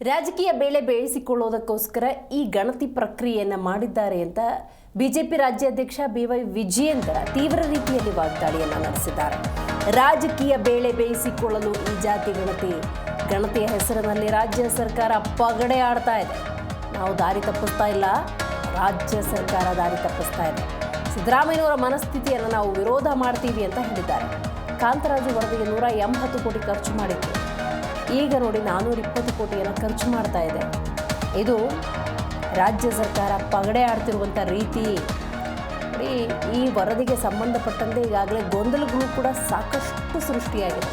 ರಾಜಕೀಯ ಬೇಳೆ ಬೇಯಿಸಿಕೊಳ್ಳೋದಕ್ಕೋಸ್ಕರ ಈ ಗಣತಿ ಪ್ರಕ್ರಿಯೆಯನ್ನು ಮಾಡಿದ್ದಾರೆ ಅಂತ ಬಿಜೆಪಿ ರಾಜ್ಯಾಧ್ಯಕ್ಷ ಬಿ ವೈ ವಿಜಯೇಂದ್ರ ತೀವ್ರ ರೀತಿಯಲ್ಲಿ ವಾಗ್ದಾಳಿಯನ್ನು ನಡೆಸಿದ್ದಾರೆ. ರಾಜಕೀಯ ಬೇಳೆ ಬೇಯಿಸಿಕೊಳ್ಳಲು ಈ ಜಾತಿ ಗಣತಿ, ಗಣತಿಯ ಹೆಸರಿನಲ್ಲಿ ರಾಜ್ಯ ಸರ್ಕಾರ ಪಗಡೆ ಆಡ್ತಾ ಇದೆ. ನಾವು ದಾರಿ ತಪ್ಪಿಸ್ತಾ ಇಲ್ಲ, ರಾಜ್ಯ ಸರ್ಕಾರ ದಾರಿ ತಪ್ಪಿಸ್ತಾ ಇದೆ. ಸಿದ್ದರಾಮಯ್ಯನವರ ಮನಸ್ಥಿತಿಯನ್ನು ನಾವು ವಿರೋಧ ಮಾಡ್ತೀವಿ ಅಂತ ಹೇಳಿದ್ದಾರೆ. ಕಾಂತರಾಜು ವರದಿಗೆ ನೂರ ಎಂಬತ್ತು ಕೋಟಿ ಖರ್ಚು ಮಾಡಿತ್ತು ಈಗ ನೋಡಿ ನಾನ್ನೂರ ಇಪ್ಪತ್ತು ಕೋಟಿಯನ್ನು ಖರ್ಚು ಮಾಡ್ತಾ ಇದೆ. ಇದು ರಾಜ್ಯ ಸರ್ಕಾರ ಪಗಡೆ ಆಡ್ತಿರುವಂಥ ರೀತಿ. ಈ ವರದಿಗೆ ಸಂಬಂಧಪಟ್ಟಂತೆ ಈಗಾಗಲೇ ಗೊಂದಲಗಳು ಕೂಡ ಸಾಕಷ್ಟು ಸೃಷ್ಟಿಯಾಗಿದೆ.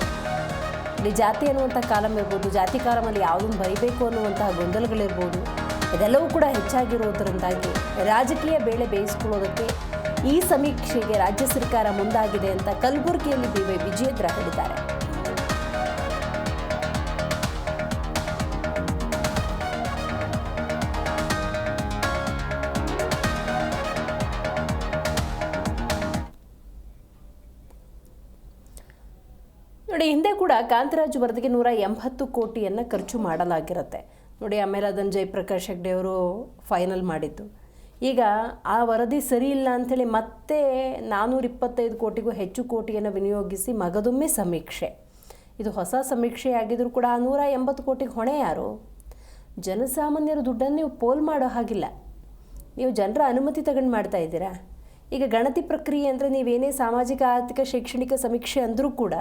ಇಲ್ಲಿ ಜಾತಿ ಅನ್ನುವಂಥ ಕಾಲಮ್ ಇರ್ಬೋದು, ಜಾತಿ ಕಾಲಮಲ್ಲಿ ಯಾವುದನ್ನು ಬರೀಬೇಕು ಅನ್ನುವಂತಹ ಗೊಂದಲಗಳಿರ್ಬೋದು, ಇದೆಲ್ಲವೂ ಕೂಡ ಹೆಚ್ಚಾಗಿರುವುದರಿಂದಾಗಿ ರಾಜಕೀಯ ಬೇಳೆ ಬೇಯಿಸ್ಕೊಳ್ಳೋದಕ್ಕೆ ಈ ಸಮೀಕ್ಷೆಗೆ ರಾಜ್ಯ ಸರ್ಕಾರ ಮುಂದಾಗಿದೆ ಅಂತ ಕಲಬುರಗಿಯಲ್ಲಿ ಬಿ ವಿಜಯೇಂದ್ರ ಹೇಳಿದ್ದಾರೆ. ನೋಡಿ, ಹಿಂದೆ ಕೂಡ ಕಾಂತರಾಜ್ ವರದಿಗೆ ನೂರ ಎಂಬತ್ತು ಕೋಟಿಯನ್ನು ಖರ್ಚು ಮಾಡಲಾಗಿರುತ್ತೆ. ನೋಡಿ, ಆಮೇಲೆ ಅದನ್ನು ಜಯಪ್ರಕಾಶ್ ಹೆಗ್ಡೆ ಅವರು ಫೈನಲ್ ಮಾಡಿದ್ದು. ಈಗ ಆ ವರದಿ ಸರಿ ಇಲ್ಲ ಅಂಥೇಳಿ ಮತ್ತೆ ನಾನ್ನೂರ ಇಪ್ಪತ್ತೈದು ಕೋಟಿಗೂ ಹೆಚ್ಚು ಕೋಟಿಯನ್ನು ವಿನಿಯೋಗಿಸಿ ಮಗದೊಮ್ಮೆ ಸಮೀಕ್ಷೆ. ಇದು ಹೊಸ ಸಮೀಕ್ಷೆ ಆಗಿದ್ರೂ ಕೂಡ ಆ ನೂರ ಎಂಬತ್ತು ಕೋಟಿಗೆ ಹೊಣೆ ಯಾರು? ಜನಸಾಮಾನ್ಯರ ದುಡ್ಡನ್ನು ನೀವು ಪೋಲ್ ಮಾಡೋ ಹಾಗಿಲ್ಲ. ನೀವು ಜನರ ಅನುಮತಿ ತಗೊಂಡು ಮಾಡ್ತಾ ಇದ್ದೀರಾ? ಈಗ ಗಣತಿ ಪ್ರಕ್ರಿಯೆ ಅಂದರೆ ನೀವೇನೇ ಸಾಮಾಜಿಕ, ಆರ್ಥಿಕ, ಶೈಕ್ಷಣಿಕ ಸಮೀಕ್ಷೆ ಅಂದರೂ ಕೂಡ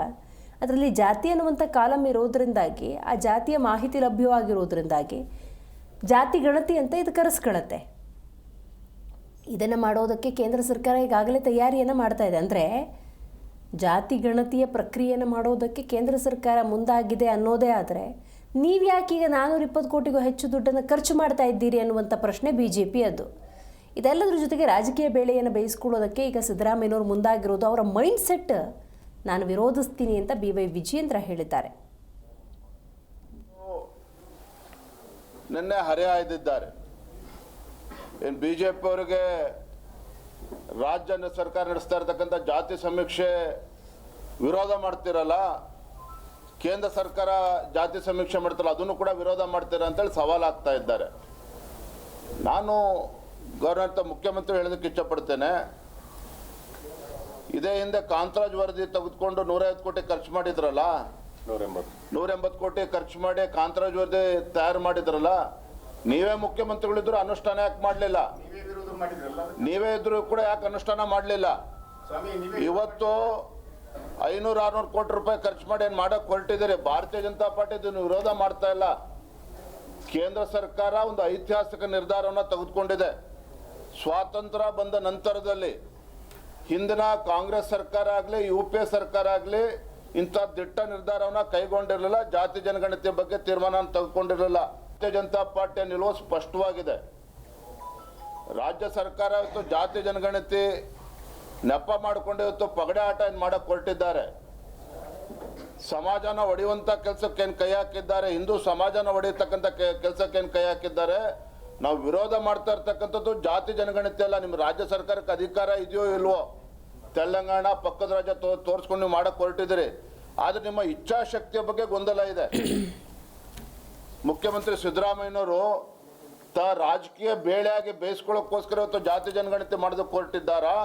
ಅದರಲ್ಲಿ ಜಾತಿ ಅನ್ನುವಂಥ ಕಾಲಮ್ ಇರೋದ್ರಿಂದಾಗಿ, ಆ ಜಾತಿಯ ಮಾಹಿತಿ ಲಭ್ಯವಾಗಿರೋದ್ರಿಂದಾಗಿ ಜಾತಿ ಗಣತಿ ಅಂತ ಇದು ಕರೆಸ್ಕೊಳತ್ತೆ. ಇದನ್ನು ಮಾಡೋದಕ್ಕೆ ಕೇಂದ್ರ ಸರ್ಕಾರ ಈಗಾಗಲೇ ತಯಾರಿಯನ್ನು ಮಾಡ್ತಾ ಇದೆ. ಅಂದರೆ ಜಾತಿ ಗಣತಿಯ ಪ್ರಕ್ರಿಯೆಯನ್ನು ಮಾಡೋದಕ್ಕೆ ಕೇಂದ್ರ ಸರ್ಕಾರ ಮುಂದಾಗಿದೆ ಅನ್ನೋದೇ ಆದರೆ, ನೀವು ಯಾಕೆ ಈಗ ನಾನ್ನೂರ ಇಪ್ಪತ್ತು ಕೋಟಿಗೂ ಹೆಚ್ಚು ದುಡ್ಡನ್ನು ಖರ್ಚು ಮಾಡ್ತಾ ಇದ್ದೀರಿ ಅನ್ನುವಂಥ ಪ್ರಶ್ನೆ ಬಿ ಜೆ ಪಿಯದ್ದು ಇದೆಲ್ಲದರ ಜೊತೆಗೆ ರಾಜಕೀಯ ಬೇಳೆಯನ್ನು ಬೇಯಿಸ್ಕೊಳ್ಳೋದಕ್ಕೆ ಈಗ ಸಿದ್ದರಾಮಯ್ಯನವರು ಮುಂದಾಗಿರೋದು ಅವರ ಮೈಂಡ್ ಸೆಟ್ ನಾನು ವಿರೋಧಿಸ್ತೀನಿ ಅಂತ ಬಿ ವೈ ವಿಜಯೇಂದ್ರ ಹೇಳಿದ್ದಾರೆ. ನಿನ್ನೆ ಹರೆ ಆಯ್ದಿದ್ದಾರೆ ಏನು ಬಿ ಜೆ ಪಿ ಅವರಿಗೆ ರಾಜ್ಯ ಸರ್ಕಾರ ನಡೆಸ್ತಾ ಇರತಕ್ಕಂಥ ಜಾತಿ ಸಮೀಕ್ಷೆ ವಿರೋಧ ಮಾಡ್ತಿರಲ್ಲ, ಕೇಂದ್ರ ಸರ್ಕಾರ ಜಾತಿ ಸಮೀಕ್ಷೆ ಮಾಡ್ತಾರಲ್ಲ ಅದನ್ನು ಕೂಡ ವಿರೋಧ ಮಾಡ್ತೀರ ಅಂತೇಳಿ ಸವಾಲಾಗ್ತಾ ಇದ್ದಾರೆ. ನಾನು ಗೌರವಂತ ಮುಖ್ಯಮಂತ್ರಿ ಹೇಳೋದಕ್ಕೆ ಇಷ್ಟಪಡ್ತೇನೆ ಇದೇ ಹಿಂದೆ ಕಾಂತರಾಜ್ ವರದಿ ತೆಗೆದುಕೊಂಡು ನೂರೈವತ್ತು ಕೋಟಿ ಖರ್ಚು ಮಾಡಿದ್ರಲ್ಲ? ನೂರ ಎಂಬತ್ತು ಕೋಟಿ ಖರ್ಚು ಮಾಡಿ ಕಾಂತರಾಜ್ ವರದಿ ತಯಾರು ಮಾಡಿದ್ರಲ್ಲ? ನೀವೇ ಮುಖ್ಯಮಂತ್ರಿಗಳಿದ್ರು ಅನುಷ್ಠಾನ ಯಾಕೆ ಮಾಡಲಿಲ್ಲ? ನೀವೇ ಇದ್ರು ಕೂಡ ಯಾಕೆ ಅನುಷ್ಠಾನ ಮಾಡಲಿಲ್ಲ? ಇವತ್ತು ಐನೂರು ಆರ್ನೂರು ಕೋಟಿ ರೂಪಾಯಿ ಖರ್ಚು ಮಾಡಿ ಏನು ಮಾಡಕ್ ಹೊರಟಿದ್ದೀರಿ? ಭಾರತೀಯ ಜನತಾ ಪಾರ್ಟಿ ಇದನ್ನು ವಿರೋಧ ಮಾಡ್ತಾ ಇಲ್ಲ. ಕೇಂದ್ರ ಸರ್ಕಾರ ಒಂದು ಐತಿಹಾಸಿಕ ನಿರ್ಧಾರವನ್ನು ತೆಗೆದುಕೊಂಡಿದೆ. ಸ್ವಾತಂತ್ರ್ಯ ಬಂದ ನಂತರದಲ್ಲಿ ಹಿಂದಿನ ಕಾಂಗ್ರೆಸ್ ಸರ್ಕಾರ ಆಗಲಿ, ಯು ಪಿ ಎ ಸರ್ಕಾರ ಆಗಲಿ, ಇಂಥ ದಿಟ್ಟ ನಿರ್ಧಾರವನ್ನು ಕೈಗೊಂಡಿರಲಿಲ್ಲ. ಜಾತಿ ಜನಗಣತಿ ಬಗ್ಗೆ ತೀರ್ಮಾನ ತೆಗೆದುಕೊಂಡಿರಲಿಲ್ಲ. ಭಾರತೀಯ ಜನತಾ ಪಾರ್ಟಿಯ ನಿಲುವು ಸ್ಪಷ್ಟವಾಗಿದೆ. ರಾಜ್ಯ ಸರ್ಕಾರ ಇವತ್ತು ಜಾತಿ ಜನಗಣತಿ ನೆಪ ಮಾಡಿಕೊಂಡು ಇವತ್ತು ಪಗಡೆ ಆಟ ಏನು ಮಾಡಕ್ಕೆ ಹೊರಟಿದ್ದಾರೆ? ಸಮಾಜನ ಒಡೆಯುವಂಥ ಕೆಲಸಕ್ಕೆ ಏನು ಕೈ ಹಾಕಿದ್ದಾರೆ? ಹಿಂದೂ ಸಮಾಜನ ಒಡೆಯತಕ್ಕಂಥ ಕೆಲಸಕ್ಕೆ ಏನು ಕೈ ಹಾಕಿದ್ದಾರೆ? ನಾವು ವಿರೋಧ ಮಾಡ್ತಾ ಇರ್ತಕ್ಕಂಥದ್ದು ಜಾತಿ ಜನಗಣತಿ ಅಲ್ಲ. ನಿಮ್ಮ ರಾಜ್ಯ ಸರ್ಕಾರಕ್ಕೆ ಅಧಿಕಾರ ಇದೆಯೋ ಇಲ್ವೋ? ತೆಲಂಗಾಣ ಪಕ್ಕದ ರಾಜ್ಯ ತೋ ತೋರಿಸ್ಕೊಂಡು ನೀವು ಮಾಡಕ್ಕೆ ಹೊರಟಿದ್ದೀರಿ. ಆದರೆ ನಿಮ್ಮ ಇಚ್ಛಾಶಕ್ತಿಯ ಬಗ್ಗೆ ಗೊಂದಲ ಇದೆ. ಮುಖ್ಯಮಂತ್ರಿ ಸಿದ್ದರಾಮಯ್ಯನವರು ತ ರಾಜಕೀಯ ಬೇಳೆಯಾಗಿ ಬೇಯಿಸ್ಕೊಳ್ಳೋಕ್ಕೋಸ್ಕರ ಇವತ್ತು ಜಾತಿ ಜನಗಣತಿ ಮಾಡೋದಕ್ಕೆ ಹೊರಟಿದ್ದಾರಾ?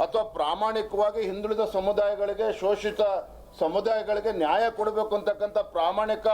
ಅಥವಾ ಪ್ರಾಮಾಣಿಕವಾಗಿ ಹಿಂದುಳಿದ ಸಮುದಾಯಗಳಿಗೆ ಶೋಷಿತ ಸಮುದಾಯಗಳಿಗೆ ನ್ಯಾಯ ಕೊಡಬೇಕು ಅಂತಕ್ಕಂಥ ಪ್ರಾಮಾಣಿಕ